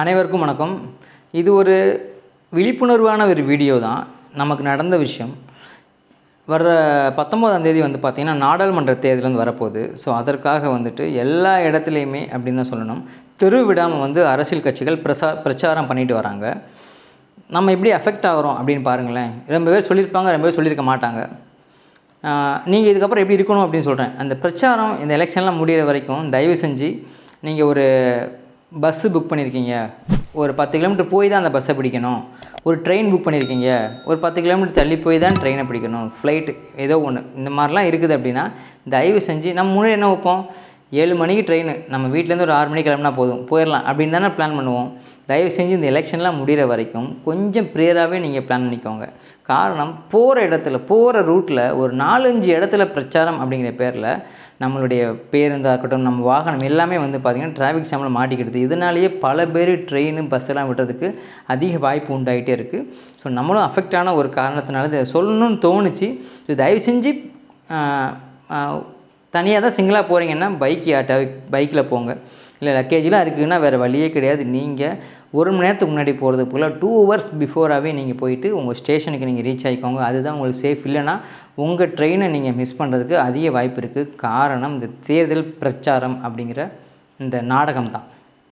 அனைவருக்கும் வணக்கம். இது ஒரு விழிப்புணர்வான ஒரு வீடியோ தான். நமக்கு நடந்த விஷயம். வர்ற பத்தொம்போதாம் தேதி வந்து பார்த்திங்கன்னா நாடாளுமன்ற தேர்தல் வந்து வரப்போகுது. ஸோ அதற்காக வந்துட்டு எல்லா இடத்துலையுமே அப்படின்னு தான் சொல்லணும். தெரு விடாமல் வந்து அரசியல் கட்சிகள் பிரசா பிரச்சாரம் பண்ணிட்டு வராங்க. நம்ம எப்படி அஃபெக்ட் ஆகிறோம் அப்படின்னு பாருங்களேன். ரொம்ப பேர் சொல்லியிருப்பாங்க ரொம்ப பேர் சொல்லியிருக்க மாட்டாங்க. நீங்கள் இதுக்கப்புறம் எப்படி இருக்கணும் அப்படின்னு சொல்கிறேன் அந்த பிரச்சாரம் இந்த எலெக்ஷன்லாம் முடிகிற வரைக்கும் தயவு செஞ்சு நீங்கள் ஒரு பஸ்ஸு புக் பண்ணியிருக்கீங்க ஒரு பத்து கிலோமீட்டர் போய் தான் அந்த பஸ்ஸை பிடிக்கணும். ஒரு ட்ரெயின் புக் பண்ணியிருக்கீங்க ஒரு பத்து கிலோமீட்டர் தள்ளி போய் தான் ட்ரெயினை பிடிக்கணும். ஃப்ளைட்டு ஏதோ ஒன்று இந்த மாதிரிலாம் இருக்குது அப்படின்னா தயவு செஞ்சு நம்ம முன்னாடி என்ன வைப்போம்? ஏழு மணிக்கு ட்ரெயின் நம்ம வீட்டிலேருந்து ஒரு ஆறு மணிக்கு கிளம்புனா போதும். போயிடலாம் அப்படின்னு தானே பிளான் பண்ணுவோம். தயவு செஞ்சு இந்த எலெக்ஷன்லாம் முடிகிற வரைக்கும் கொஞ்சம் ப்ரியராகவே நீங்கள் பிளான் பண்ணிக்கோங்க. காரணம் போகிற இடத்துல போகிற ரூட்டில் ஒரு நாலஞ்சு இடத்துல பிரச்சாரம் அப்படிங்கிற பேரில் நம்மளுடைய பேருந்தாக இருக்கட்டும் நம்ம வாகனம் எல்லாமே வந்து பார்த்திங்கன்னா டிராஃபிக் ஜாமில் மாட்டிக்கிடுது. இதனாலேயே பல பேர் ட்ரெயின் பஸ் எல்லாம் விடுறதுக்கு அதிக வாய்ப்பு உண்டாகிட்டே இருக்குது ஸோ நம்மளும் அஃபெக்ட் ஆன ஒரு காரணத்தினால இதை சொல்லணும்னு தோணுச்சு. ஸோ தயவு செஞ்சு தனியாக தான் சிங்கிளாக போகிறீங்கன்னா பைக் யார்ட்டா பைக்கில் போங்க. இல்லை லக்கேஜெலாம் இருக்குதுன்னா வேறு வழியே கிடையாது. நீங்கள் ஒரு மணி நேரத்துக்கு முன்னாடி போகிறது டூ ஹவர்ஸ் பிஃபோராகவே நீங்கள் போயிட்டு உங்கள் ஸ்டேஷனுக்கு நீங்கள் ரீச் ஆகிக்கோங்க அதுதான் உங்களுக்கு சேஃப் இல்லைன்னா உங்கள் ட்ரெயினை நீங்கள் மிஸ் பண்ணுறதுக்கு அதிக வாய்ப்பு இருக்குது காரணம் இந்த தேர்தல் பிரச்சாரம் அப்படிங்கிற இந்த நாடகம் தான்